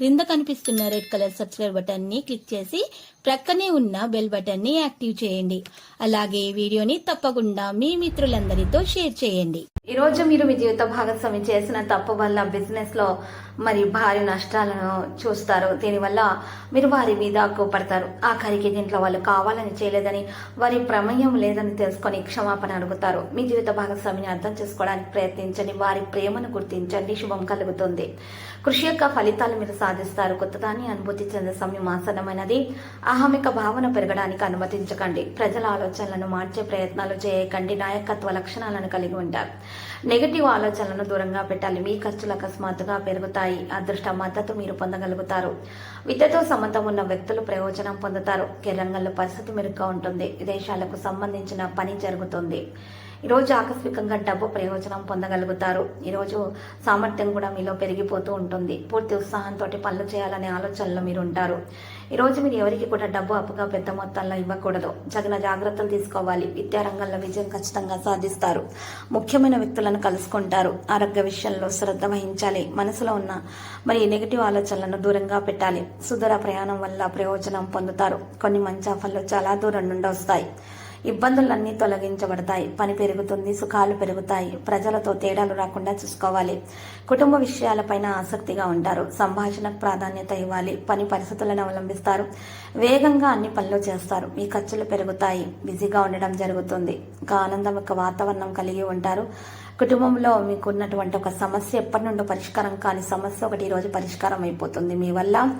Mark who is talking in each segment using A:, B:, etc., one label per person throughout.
A: క్రింద కనిపిస్తున్న red colour subscribe బటన్ని క్లిక్ చేసి ప్రక్కనే ఉన్న బెల్ బటన్ని యాక్టివ్ చేయండి. అలాగే వీడియోని తప్పకుండా మీ మిత్రులందరితో షేర్ చేయండి. ఈ రోజు మీరు మీ జీవిత భాగస్వామి చేసిన తప్పు వల్ల బిజినెస్లో మరి భారీ నష్టాలను చూస్తారు. దీనివల్ల మీరు వారి మీద కోపడతారు. ఆఖరికి దీంట్లో వాళ్ళు కావాలని చేయలేదని వారి ప్రమేయం లేదని తెలుసుకొని క్షమాపణ అడుగుతారు. మీ జీవిత భాగస్వామిని అర్థం చేసుకోవడానికి ప్రయత్నించండి. వారి ప్రేమను గుర్తించండి. శుభం కలుగుతుంది. కృషి యొక్క ఫలితాలు మీరు సాధిస్తారు. కొత్తదాన్ని అనుభూతి చెందే సమయం ఆసన్నమైనది. అహమిక భావన పెరగడానికి అనుమతించకండి. ప్రజల ఆలోచనలను మార్చే ప్రయత్నాలు చేయకండి. నాయకత్వ లక్షణాలను కలిగి ఉంటారు. నెగటివ్ ఆలోచనలను దూరంగా పెట్టాలి. మీ ఖర్చులు అకస్మాత్తుగా పెరుగుతాయి. అదృష్ట మద్దతు మీరు పొందగలుగుతారు. విద్యతో సంబంధం ఉన్న వ్యక్తులు ప్రయోజనం పొందుతారు. రంగంలో పరిస్థితి మెరుగ్గా ఉంటుంది. విదేశాలకు సంబంధించిన పని జరుగుతుంది. ఈరోజు ఆకస్మికంగా డబ్బు ప్రయోజనం పొందగలుగుతారు. ఈరోజు సామర్థ్యం కూడా మీలో పెరిగిపోతూ ఉంటుంది. పూర్తి ఉత్సాహంతో పనులు చేయాలనే ఆలోచనలో మీరు ఉంటారు ఈరోజు మీరు ఎవరికి కూడా డబ్బు అప్పుగా పెద్ద మొత్తంలో ఇవ్వకూడదు. జగన జాగ్రత్తలు తీసుకోవాలి. విద్యారంగంలో విజయం ఖచ్చితంగా సాధిస్తారు. ముఖ్యమైన వ్యక్తులను కలుసుకుంటారు. ఆరోగ్య విషయంలో శ్రద్ధ వహించాలి. మనసులో ఉన్న మరి నెగిటివ్ ఆలోచనలను దూరంగా పెట్టాలి. సుదూర ప్రయాణం వల్ల ప్రయోజనం పొందుతారు. కొన్ని మంచి ఆఫర్లు చాలా దూరం నుండి వస్తాయి. ఇబ్బందులన్నీ తొలగించబడతాయి. పని పెరుగుతుంది సుఖాలు పెరుగుతాయి. ప్రజలతో తేడాలు రాకుండా చూసుకోవాలి. కుటుంబ విషయాలపైన ఆసక్తిగా ఉంటారు. సంభాషణకు ప్రాధాన్యత ఇవ్వాలి. పని పరిస్థితులను అవలంబిస్తారు. వేగంగా అన్ని పనులు చేస్తారు. మీ ఖర్చులు పెరుగుతాయి. బిజీగా ఉండడం జరుగుతుంది. ఒక ఆనందం యొక్క వాతావరణం కలిగి ఉంటారు. కుటుంబంలో మీకు ఉన్నటువంటి ఒక సమస్య ఎప్పటి నుండో పరిష్కారం కాని సమస్య ఒకటి ఈరోజు పరిష్కారం అయిపోతుంది. మీ వల్ల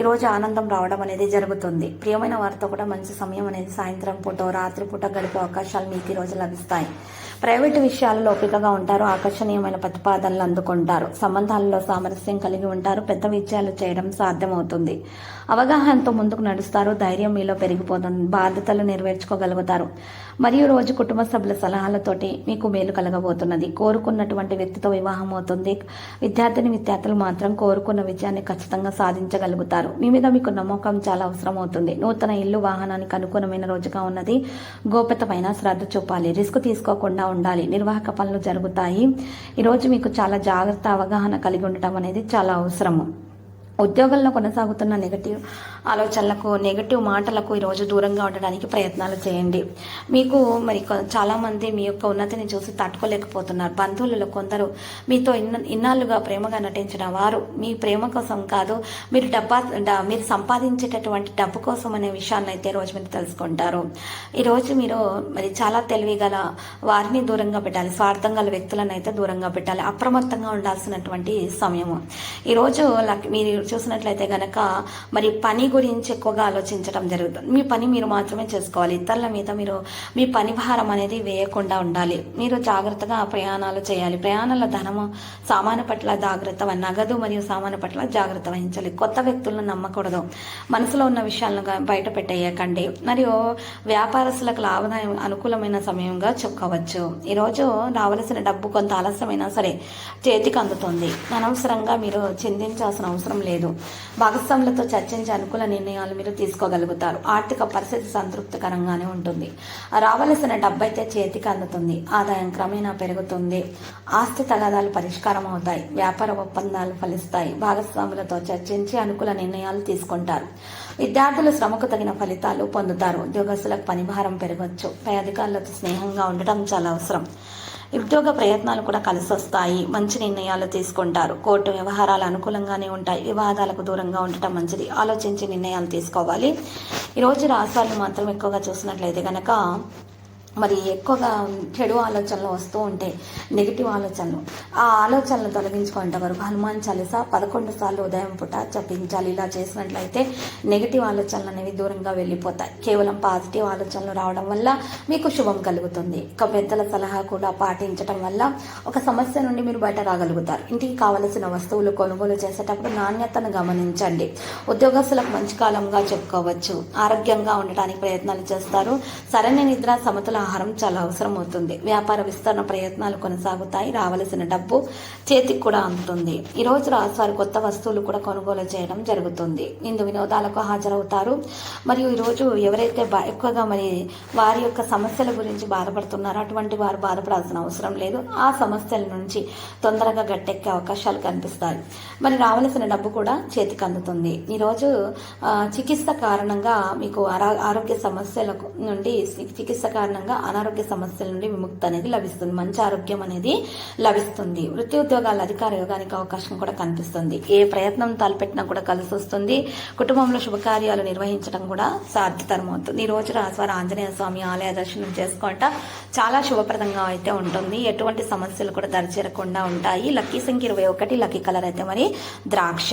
A: ఈరోజు ఆనందం రావడం అనేది జరుగుతుంది. ప్రియమైన వారితో కూడా మంచి సమయం అనేది సాయంత్రం పూట రాత్రి పూట గడిపే అవకాశాలు మీకు ఈరోజు లభిస్తాయి. ప్రైవేటు విషయాలలో ఓపికగా ఉంటారు ఆకర్షణీయమైన ప్రతిపాదనలు అందుకుంటారు సంబంధాలలో సామరస్యం కలిగి ఉంటారు పెద్ద విజయాలు చేయడం సాధ్యమవుతుంది. అవగాహనతో ముందుకు నడుస్తారు ధైర్యం మీలో పెరిగిపోతుంది బాధ్యతలు నెరవేర్చుకోగలుగుతారు. మరియు రోజు కుటుంబ సభ్యుల సలహాలతోటి మీకు మేలు కలగబోతున్నది. కోరుకున్నటువంటి వ్యక్తితో వివాహం అవుతుంది. విద్యార్థిని విద్యార్థులు మాత్రం కోరుకున్న విజయాన్ని ఖచ్చితంగా సాధించగలుగుతారు. మీ మీద మీకు నమ్మకం చాలా అవసరం అవుతుంది నూతన ఇల్లు వాహనానికి అనుకూలమైన రోజుగా ఉన్నది. గోప్యత పైన శ్రద్ధ చూపాలి. రిస్క్ తీసుకోకుండా ఉండాలి. నిర్వాహక పనులు జరుగుతాయి. ఈరోజు మీకు చాలా జాగ్రత్త అవగాహన కలిగి ఉండటం అనేది చాలా అవసరము. ఉద్యోగంలో కొనసాగుతున్న నెగటివ్ ఆలోచనలకు నెగటివ్ మాటలకు ఈరోజు దూరంగా ఉండడానికి ప్రయత్నాలు చేయండి. మీకు మరి కొ- చాలామంది మీ యొక్క ఉన్నతిని చూసి తట్టుకోలేకపోతున్నారు. బంధువులలో కొందరు మీతో ఇన్న ఇన్నాళ్ళుగా ప్రేమగా నటించిన వారు మీ ప్రేమ కోసం కాదు మీరు డబ్బా డ- మీరు సంపాదించేటటువంటి డబ్బు కోసం అనే విషయాన్ని అయితే రోజు మీరు తెలుసుకుంటారు. ఈరోజు మీరు మరి చాలా తెలివి గల వారిని దూరంగా పెట్టాలి. స్వార్థం గల వ్యక్తులను అయితే దూరంగా పెట్టాలి. అప్రమత్తంగా ఉండాల్సినటువంటి సమయము. ఈరోజు లక్- మీరు చూసినట్లయితే గనక మరి పని గురించి ఎక్కువగా ఆలోచించడం జరుగుతుంది. మీ పని మీరు మాత్రమే చేసుకోవాలి. ఇతరుల మీద మీరు మీ పని భారం అనేది వేయకుండా ఉండాలి. మీరు జాగ్రత్తగా ప్రయాణాలు చేయాలి. ప్రయాణాల ధనము సామాను పట్ల జాగ్రత్త నగదు మరియు సామాను పట్ల జాగ్రత్త వహించాలి. కొత్త వ్యక్తులను నమ్మకూడదు. మనసులో ఉన్న విషయాలను బయట పెట్టేయకండి. మరియు వ్యాపారస్తులకు లాభదాయం అనుకూలమైన సమయంగా చెప్పుకోవచ్చు. ఈరోజు రావలసిన డబ్బు కొంత ఆలస్యమైనా సరే చేతికి అందుతుంది. అనవసరంగా మీరు చిందించాల్సిన అవసరం లేదు. లేదు. భాగస్వాములతో చర్చించి అనుకూల నిర్ణయాలు మీరు తీసుకోగలుగుతారు. ఆర్థిక పరిస్థితి సంతృప్తికరంగానే ఉంటుంది. రావలసిన డబ్బు అయితే చేతికి అందుతుంది. ఆదాయం క్రమేణా పెరుగుతుంది. ఆస్తి తగాదాలు పరిష్కారం అవుతాయి. వ్యాపార ఒప్పందాలు ఫలిస్తాయి. భాగస్వాములతో చర్చించి అనుకూల నిర్ణయాలు తీసుకుంటారు. విద్యార్థులు శ్రమకు తగిన ఫలితాలు పొందుతారు. ఉద్యోగస్తులకు పని భారం పెరగవచ్చు పై అధికారులతో స్నేహంగా ఉండటం చాలా అవసరం. ఉద్యోగ ప్రయత్నాలు కూడా కలిసి వస్తాయి మంచి నిర్ణయాలు తీసుకుంటారు. కోర్టు వ్యవహారాలు అనుకూలంగానే ఉంటాయి. వివాదాలకు దూరంగా ఉండటం మంచిది. ఆలోచించి నిర్ణయాలు తీసుకోవాలి. ఈరోజు రాష్ట్రాలు మాత్రం ఎక్కువగా చూసినట్లయితే కనుక మరి ఎక్కువగా చెడు ఆలోచనలు వస్తూ ఉంటాయి నెగిటివ్ ఆలోచనలు. ఆ ఆలోచనలు తొలగించుకునేంత వరకు హనుమాన్ చాలీస పదకొండు సార్లు ఉదయం పూట జపించాలి. ఇలా చేసినట్లయితే నెగిటివ్ ఆలోచనలు అనేవి దూరంగా వెళ్ళిపోతాయి. కేవలం పాజిటివ్ ఆలోచనలు రావడం వల్ల మీకు శుభం కలుగుతుంది. ఇక పెద్దల సలహా కూడా పాటించడం వల్ల ఒక సమస్య నుండి మీరు బయట రాగలుగుతారు. ఇంటికి కావలసిన వస్తువులు కొనుగోలు చేసేటప్పుడు నాణ్యతను గమనించండి. ఉద్యోగస్తులకు మంచి కాలంగా చెప్పుకోవచ్చు. ఆరోగ్యంగా ఉండటానికి ప్రయత్నాలు చేస్తారు. సరైన నిద్ర సమతుల ఆహారం చాలా అవసరం అవుతుంది వ్యాపార విస్తరణ ప్రయత్నాలు కొనసాగుతాయి. రావలసిన డబ్బు చేతికి కూడా అందుతుంది. ఈ రోజు రాశివారు కొత్త వస్తువులు కూడా కొనుగోలు చేయడం జరుగుతుంది. ఇందు వినోదాలకు హాజరవుతారు. మరియు ఈరోజు ఎవరైతే బా- ఎక్కువగా మరి వారి యొక్క సమస్యల గురించి బాధపడుతున్నారో అటువంటి వారు బాధపడాల్సిన అవసరం లేదు. ఆ సమస్యల నుంచి తొందరగా గట్టెక్కే అవకాశాలు కనిపిస్తాయి. మరి రావలసిన డబ్బు కూడా చేతికి అందుతుంది. ఈరోజు చికిత్స కారణంగా మీకు ఆరోగ్య సమస్యలకు నుండి చికిత్స కారణంగా అనారోగ్య సమస్యల నుండి విముక్తి అనేది లభిస్తుంది. మంచి ఆరోగ్యం అనేది లభిస్తుంది. వృత్తి ఉద్యోగాల అధికార యోగానికి అవకాశం కూడా కనిపిస్తుంది. ఏ ప్రయత్నం తలపెట్టినా కూడా కలిసి వస్తుంది. కుటుంబంలో శుభకార్యాలు నిర్వహించడం కూడా సాధ్యతరం అవుతుంది ఈ రోజు రాజవారి ఆంజనేయ స్వామి ఆలయ దర్శనం చేసుకోవట చాలా శుభప్రదంగా అయితే ఉంటుంది. ఎటువంటి సమస్యలు కూడా దరిచేరకుండా ఉంటాయి. లక్కీ సంఖ్య ఇరవై ఒకటి లక్కీ కలర్ అయితే మరి ద్రాక్ష.